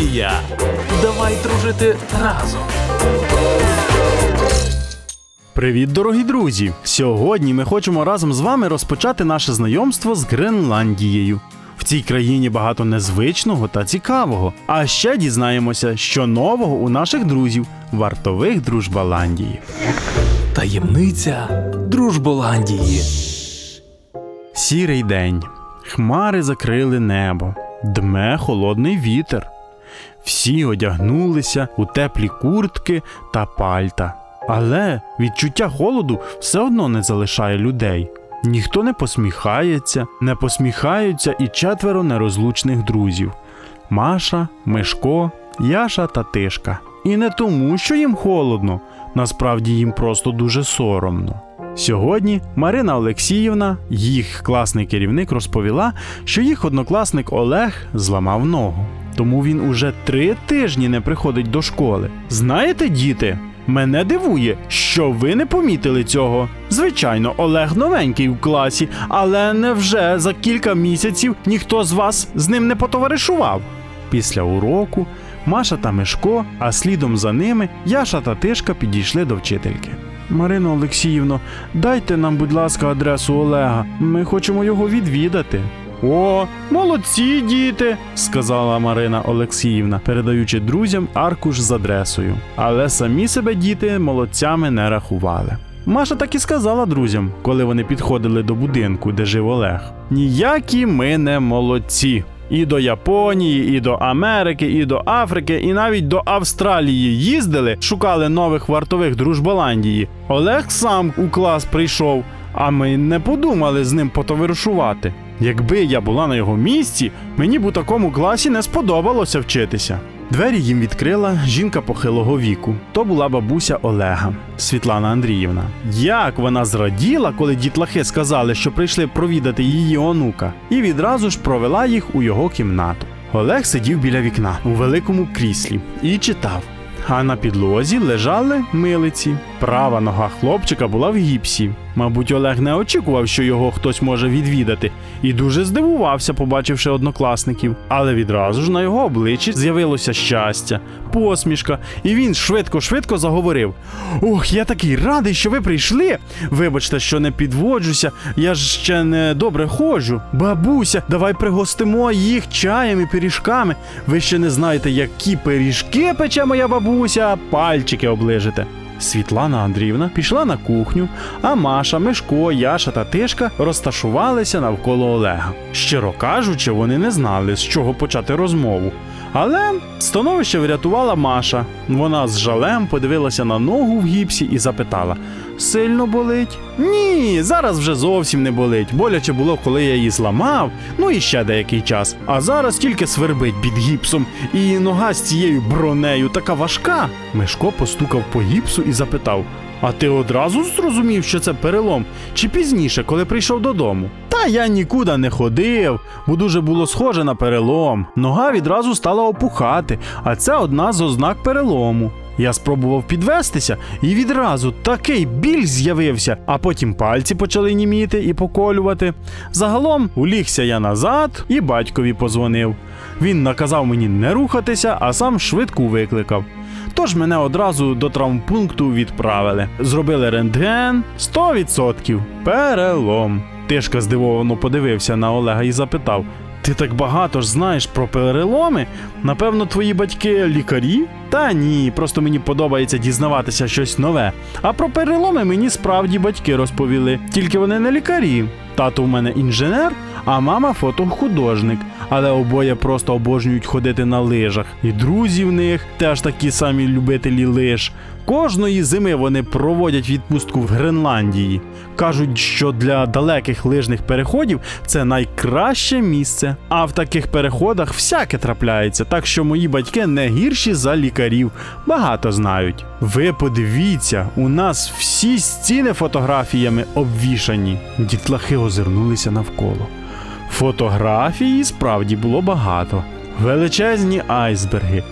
Гренландія. Давай дружити разом. Привіт, дорогі друзі! Сьогодні ми хочемо разом з вами розпочати наше знайомство з Гренландією. В цій країні багато незвичного та цікавого. А ще дізнаємося, що нового у наших друзів, вартових Дружбаландії. Таємниця Дружболандії. Сірий день. Хмари закрили небо, дме холодний вітер. Всі одягнулися у теплі куртки та пальта. Але відчуття холоду все одно не залишає людей. Ніхто не посміхається, не посміхаються і четверо нерозлучних друзів: Маша, Мишко, Яша та Тишка. І не тому, що їм холодно, насправді їм просто дуже соромно. Сьогодні Марина Олексіївна, їх класний керівник, розповіла, що їх однокласник Олег зламав ногу. Тому він уже три тижні не приходить до школи. Знаєте, діти, мене дивує, що ви не помітили цього. Звичайно, Олег новенький в класі, але невже за кілька місяців ніхто з вас з ним не потоваришував? Після уроку Маша та Мишко, а слідом за ними Яша та Тишка підійшли до вчительки. Марино Олексіївно, дайте нам, будь ласка, адресу Олега. Ми хочемо його відвідати. О, молодці, діти, сказала Марина Олексіївна, передаючи друзям аркуш з адресою. Але самі себе діти молодцями не рахували. Маша так і сказала друзям, коли вони підходили до будинку, де жив Олег. Ніякі ми не молодці. І до Японії, і до Америки, і до Африки, і навіть до Австралії їздили, шукали нових вартових дружболандії. Олег сам у клас прийшов, а ми не подумали з ним потоваришувати. Якби я була на його місці, мені б у такому класі не сподобалося вчитися. Двері їм відкрила жінка похилого віку. То була бабуся Олега, Світлана Андріївна. Як вона зраділа, коли дітлахи сказали, що прийшли провідати її онука, і відразу ж провела їх у його кімнату. Олег сидів біля вікна у великому кріслі і читав. А на підлозі лежали милиці. Права нога хлопчика була в гіпсі. Мабуть, Олег не очікував, що його хтось може відвідати, і дуже здивувався, побачивши однокласників. Але відразу ж на його обличчі з'явилося щастя, посмішка, і він швидко-швидко заговорив: Ох, я такий радий, що ви прийшли. Вибачте, що не підводжуся, я ж ще не добре ходжу. Бабуся, давай пригостимо їх чаєм і пиріжками. Ви ще не знаєте, які пиріжки пече моя бабуся, пальчики оближете. Світлана Андріївна пішла на кухню, а Маша, Мишко, Яша та Тишка розташувалися навколо Олега. Щиро кажучи, вони не знали, з чого почати розмову. Але становище врятувала Маша. Вона з жалем подивилася на ногу в гіпсі і запитала: Сильно болить? Ні, зараз вже зовсім не болить. Боляче було, коли я її зламав, ну і ще деякий час. А зараз тільки свербить під гіпсом, і нога з цією бронею така важка. Мишко постукав по гіпсу і запитав: А ти одразу зрозумів, що це перелом? Чи пізніше, коли прийшов додому? Та я нікуди не ходив, бо дуже було схоже на перелом. Нога відразу стала опухати, а це одна з ознак перелому. Я спробував підвестися, і відразу такий біль з'явився, а потім пальці почали німіти і поколювати. Загалом улігся я назад і батькові позвонив. Він наказав мені не рухатися, а сам швидку викликав. Тож мене одразу до травмпункту відправили. Зробили рентген 100%. Перелом. Тишка здивовано подивився на Олега і запитав: Ти так багато ж знаєш про переломи? Напевно, твої батьки лікарі? Та ні, просто мені подобається дізнаватися щось нове. А про переломи мені справді батьки розповіли, тільки вони не лікарі. Тато в мене інженер, а мама фотохудожник. Але обоє просто обожнюють ходити на лижах. І друзі в них теж такі самі любителі лиж. Кожної зими вони проводять відпустку в Гренландії. Кажуть, що для далеких лижних переходів це найкраще місце. А в таких переходах всяке трапляється, так що мої батьки не гірші за лікарів, багато знають. Ви подивіться, у нас всі стіни фотографіями обвішані. Дітлахи озирнулися навколо. Фотографій справді було багато. Величезні айсберги,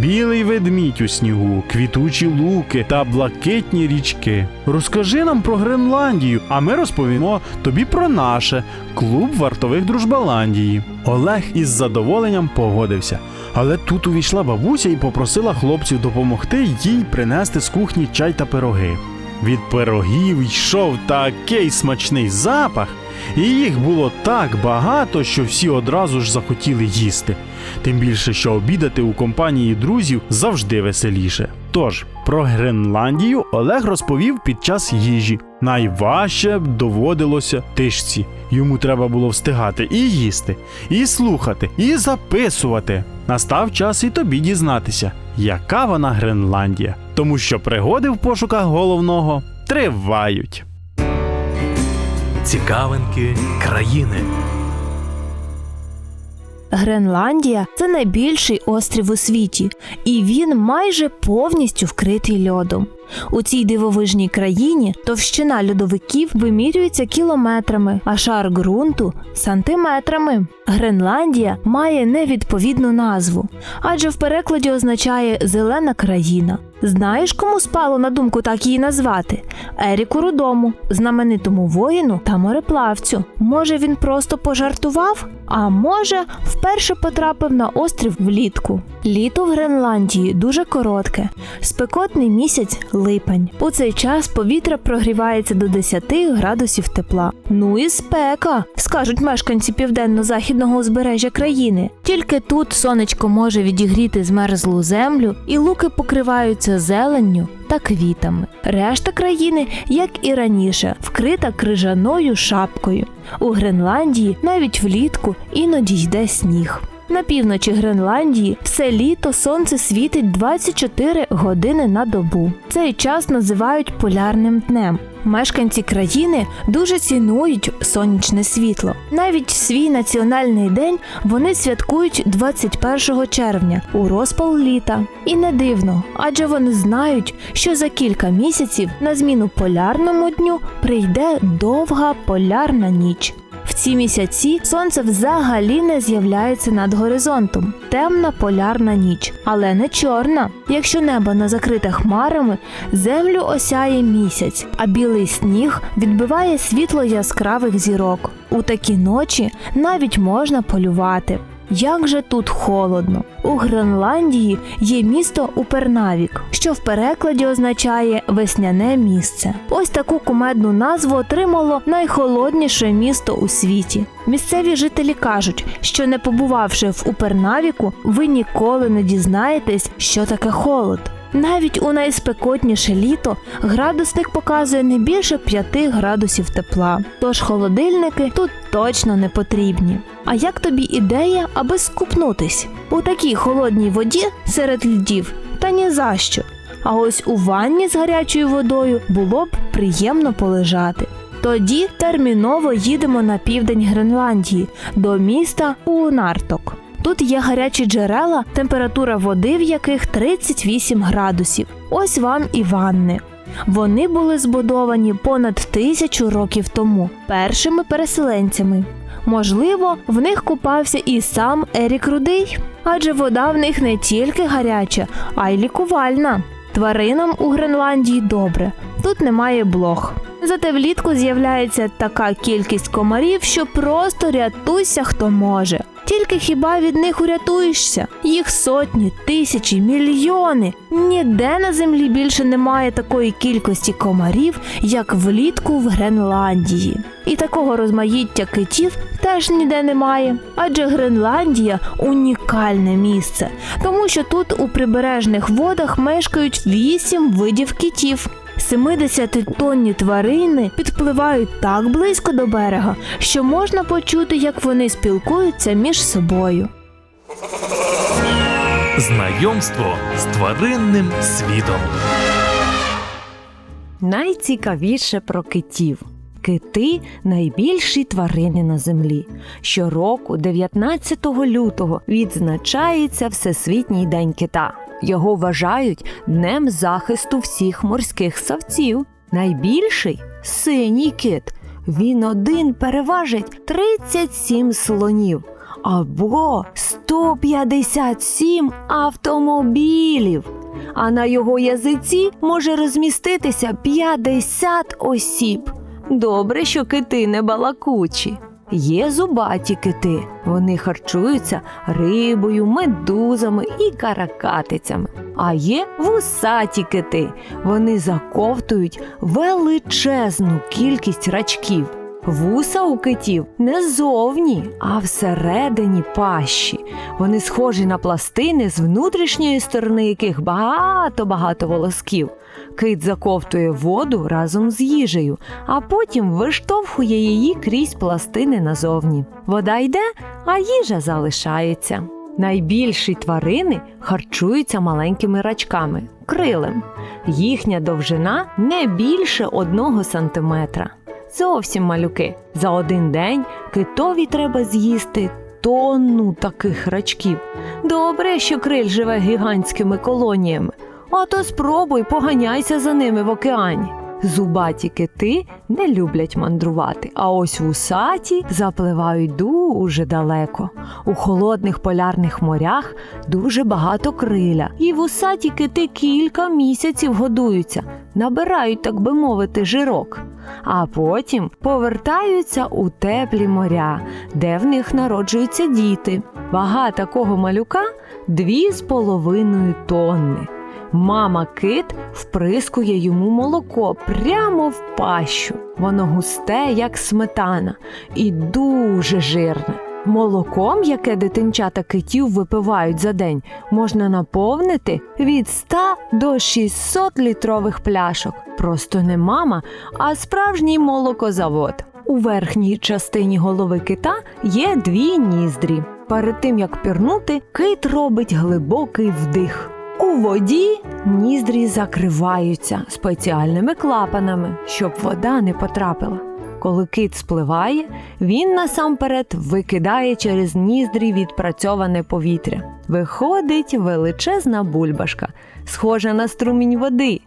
білий ведмідь у снігу, квітучі луки та блакитні річки. Розкажи нам про Гренландію, а ми розповімо тобі про наше клуб вартових Дружбаландії. Олег із задоволенням погодився. Але тут увійшла бабуся і попросила хлопців допомогти їй принести з кухні чай та пироги. Від пирогів йшов такий смачний запах, і їх було так багато, що всі одразу ж захотіли їсти. Тим більше, що обідати у компанії друзів завжди веселіше. Тож про Гренландію Олег розповів під час їжі. Найважче доводилося тишці. Йому треба було встигати і їсти, і слухати, і записувати. Настав час і тобі дізнатися, яка вона Гренландія, тому що пригоди в пошуках головного тривають. Цікавинки країни. Гренландія це найбільший острів у світі, і він майже повністю вкритий льодом. У цій дивовижній країні товщина льодовиків вимірюється кілометрами, а шар ґрунту сантиметрами. Гренландія має невідповідну назву, адже в перекладі означає зелена країна. Знаєш, кому спало на думку так її назвати? Еріку Рудому, знаменитому воїну та мореплавцю. Може, він просто пожартував? А може, вперше потрапив на острів влітку. Літо в Гренландії дуже коротке, спекотний місяць липень. У цей час повітря прогрівається до 10 градусів тепла. Ну і спека, скажуть мешканці південно-західного узбережжя країни. Тільки тут сонечко може відігріти змерзлу землю, і луки покриваються зеленню та квітами. Решта країни, як і раніше, вкрита крижаною шапкою. У Гренландії навіть влітку іноді йде сніг. На півночі Гренландії все літо сонце світить 24 години на добу. Цей час називають полярним днем. Мешканці країни дуже цінують сонячне світло. Навіть свій національний день вони святкують 21 червня у розпал літа. І не дивно, адже вони знають, що за кілька місяців на зміну полярному дню прийде довга полярна ніч. Ці місяці сонце взагалі не з'являється над горизонтом. Темна полярна ніч, але не чорна. Якщо небо не закрите хмарами, землю осяє місяць, а білий сніг відбиває світло яскравих зірок. У такі ночі навіть можна полювати. Як же тут холодно! У Гренландії є місто Упернавік, що в перекладі означає весняне місце. Ось таку кумедну назву отримало найхолодніше місто у світі. Місцеві жителі кажуть, що не побувавши в Упернавіку, ви ніколи не дізнаєтесь, що таке холод. Навіть у найспекотніше літо градусник показує не більше 5 градусів тепла, тож холодильники тут точно не потрібні. А як тобі ідея, аби скупнутись? У такій холодній воді серед льдів та ні за що. А ось у ванні з гарячою водою було б приємно полежати. Тоді терміново їдемо на південь Гренландії до міста Уунарток. Тут є гарячі джерела, температура води в яких 38 градусів. Ось вам і ванни. Вони були збудовані понад тисячу років тому першими переселенцями. Можливо, в них купався і сам Ерік Рудий, адже вода в них не тільки гаряча, а й лікувальна. Тваринам у Гренландії добре, тут немає блох. Зате влітку з'являється така кількість комарів, що просто рятуйся хто може. Тільки хіба від них урятуєшся? Їх сотні, тисячі, мільйони. Ніде на землі більше немає такої кількості комарів, як влітку в Гренландії. І такого розмаїття китів теж ніде немає. Адже Гренландія унікальне місце, тому що тут у прибережних водах мешкають вісім видів китів. 70-тонні тварини підпливають так близько до берега, що можна почути, як вони спілкуються між собою. Знайомство з тваринним світом. Найцікавіше про китів. Кити найбільші тварини на землі. Щороку, 19 лютого, відзначається Всесвітній день кита. Його вважають днем захисту всіх морських савців. Найбільший синій кит. Він один переважить 37 слонів. або 157 автомобілів. А на його язиці може розміститися 50 осіб. Добре, що кити не балакучі. Є зубаті кити. Вони харчуються рибою, медузами і каракатицями. А є вусаті кити. Вони заковтують величезну кількість рачків. Вуса у китів не зовні, а всередині пащі. Вони схожі на пластини, з внутрішньої сторони яких багато-багато волосків. Кит заковтує воду разом з їжею, а потім виштовхує її крізь пластини назовні. Вода йде, а їжа залишається. Найбільші тварини харчуються маленькими рачками крилем. Їхня довжина не більше одного сантиметра. Зовсім малюки. За один день китові треба з'їсти тонну таких рачків. Добре, що криль живе гігантськими колоніями. А то спробуй поганяйся за ними в океані. Зубаті кити не люблять мандрувати, а ось вусаті запливають дуже далеко. У холодних полярних морях дуже багато криля, і вусаті кити кілька місяців годуються, набирають, так би мовити, жирок. А потім повертаються у теплі моря, де в них народжуються діти. Вага такого малюка дві з половиною тонни. Мама кит вприскує йому молоко прямо в пащу. Воно густе, як сметана, і дуже жирне. Молоком, яке дитинчата китів випивають за день, можна наповнити від 100 до 600 літрових пляшок. Просто не мама, а справжній молокозавод. У верхній частині голови кита є дві ніздрі. Перед тим як пірнути, кит робить глибокий вдих. У воді ніздрі закриваються спеціальними клапанами, щоб вода не потрапила. Коли кит спливає, він насамперед викидає через ніздрі відпрацьоване повітря. Виходить величезна бульбашка, схожа на струмінь води.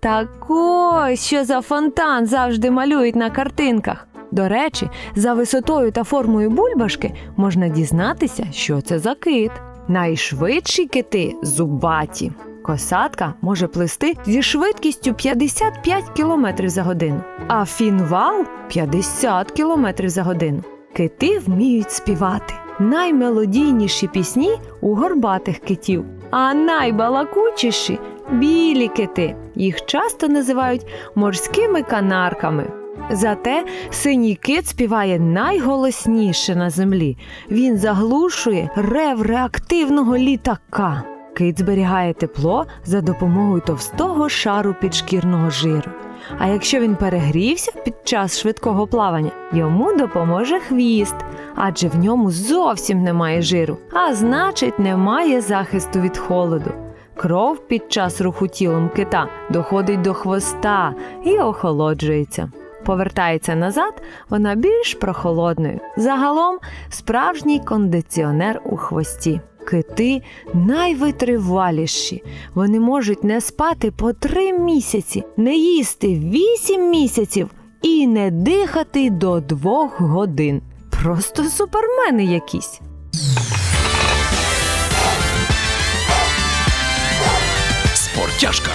Так ось що за фонтан завжди малюють на картинках. До речі, за висотою та формою бульбашки можна дізнатися, що це за кит. Найшвидші кити зубаті. Косатка може плисти зі швидкістю 55 км за годину, а фінвал 50 км за годину. Кити вміють співати. Наймелодійніші пісні у горбатих китів, а найбалакучіші білі кити. Їх часто називають морськими канарками. Зате синій кит співає найголосніше на землі. Він заглушує рев реактивного літака. Кит зберігає тепло за допомогою товстого шару підшкірного жиру. А якщо він перегрівся під час швидкого плавання, йому допоможе хвіст, адже в ньому зовсім немає жиру, а значить, немає захисту від холоду. Кров під час руху тілом кита доходить до хвоста і охолоджується. Повертається назад, вона більш прохолодною. Загалом справжній кондиціонер у хвості. Кити найвитриваліші. Вони можуть не спати по три місяці, не їсти вісім місяців і не дихати до двох годин. Просто супермени якісь. Спортяшка.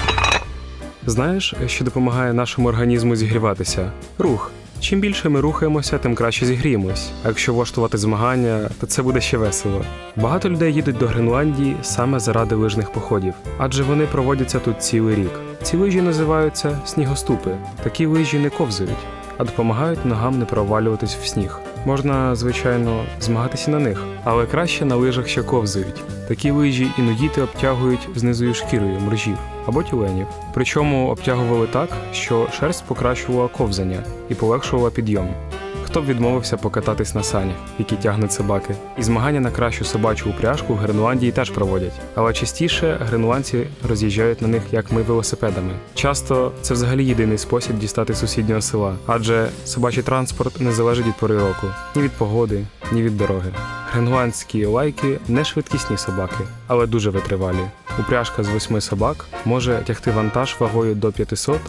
Знаєш, що допомагає нашому організму зігріватися? Рух. Чим більше ми рухаємося, тим краще зігріємось. А якщо влаштувати змагання, то це буде ще весело. Багато людей їдуть до Гренландії саме заради лижних походів, адже вони проводяться тут цілий рік. Ці лижі називаються снігоступи. Такі лижі не ковзають, а допомагають ногам не провалюватись в сніг. Можна, звичайно, змагатися на них, але краще на лижах, що ковзають. Такі лижі інудіти обтягують знизою шкірою моржів або тюленів. Причому обтягували так, що шерсть покращувала ковзання і полегшувала підйом. Хто б відмовився покататись на санях, які тягнуть собаки. І змагання на кращу собачу упряжку в Гренландії теж проводять. Але частіше гренландці роз'їжджають на них як ми велосипедами. Часто це взагалі єдиний спосіб дістати сусіднього села, адже собачий транспорт не залежить від пори року, ні від погоди, ні від дороги. Генгуанські лайки не швидкісні собаки, але дуже витривалі. Упряжка з восьми собак може тягти вантаж вагою до 500-600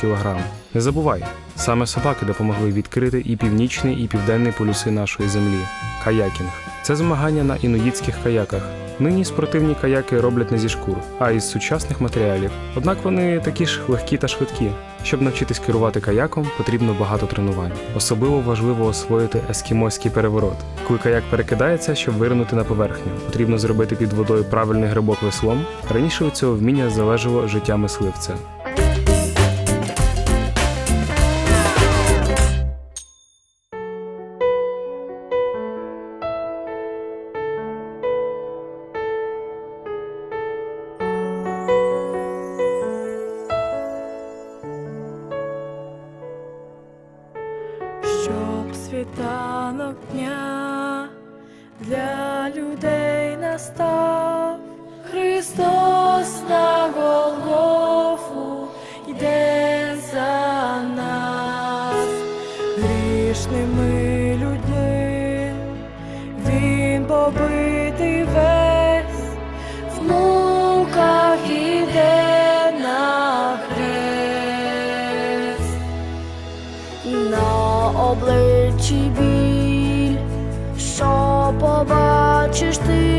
кг. Не забувай, саме собаки допомогли відкрити і північний, і південний полюси нашої землі каякінг. Це змагання на інуїцьких каяках. Нині спортивні каяки роблять не зі шкур, а із сучасних матеріалів. Однак вони такі ж легкі та швидкі. Щоб навчитись керувати каяком, потрібно багато тренувань. Особливо важливо освоїти ескімоський переворот. Коли каяк перекидається, щоб виринути на поверхню, потрібно зробити під водою правильний грибок веслом. Раніше від цього вміння залежало життя мисливця. дня для людей настав. бачиш ти.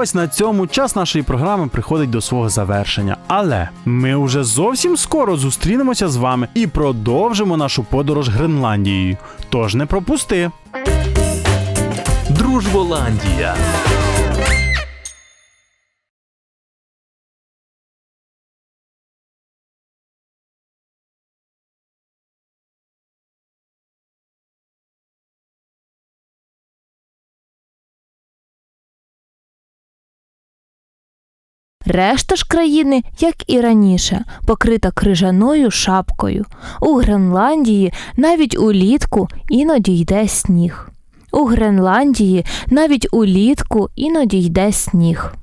Ось на цьому час нашої програми приходить до свого завершення. Але ми вже зовсім скоро зустрінемося з вами і продовжимо нашу подорож Гренландією. Тож не пропусти. Дружболандія. Решта ж країни, як і раніше, покрита крижаною шапкою. У Гренландії навіть улітку іноді йде сніг. У Гренландії навіть улітку іноді йде сніг.